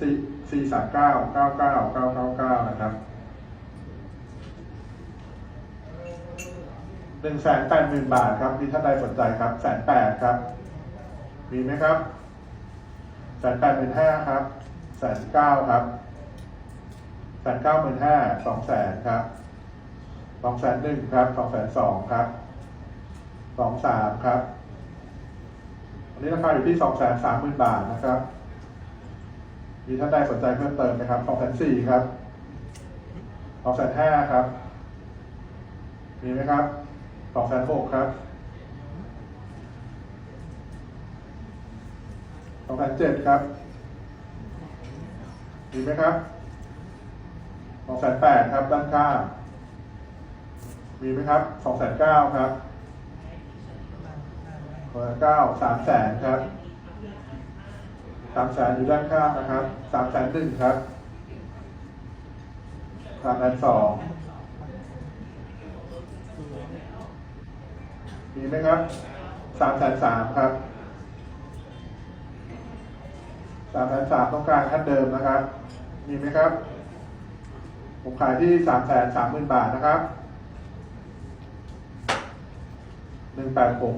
สี่สี่สามเก้าเก้าเก้าเก้าเก้าเก้านะครับหนึ่งแสนแปดหมื่นบาทครับมีท่านใดสนใจครับแสนแปดครับ มีไหมครับแสนแปดหมื่นห้าครับแสนเก้าครับแสนเก้าหมื่นห้าสองแสนครับสองแสนหนึ่งครับสองแสนสองครับสองสามครับอันนี้ราคาอยู่ที่สองแสนสามหมื่นบาทนะครับ มีท่านใดสนใจเพิ่มเติมไหมครับสองแสนสี่ครับสองแสนห้าครับ มีไหมครับสองแสนหกครับสองแสนเจ็ดครับ มีไหมครับสองแสนแปดครับ ด้านข้างมีไหมครับสองแสนเก้าครับสองแสนเก้าสามแสนครับ สามแสนอยู่ด้านข้างนะครับสามแสนหนึ่งครับสามแสนสองมีไหมครับสามแสนสามครับสามแสนสามต้องการขั้นเดิมนะครับ มีไหมครับ ผมขายที่สามแสนสามหมื่นบาทนะครับหนึ่งแปดหก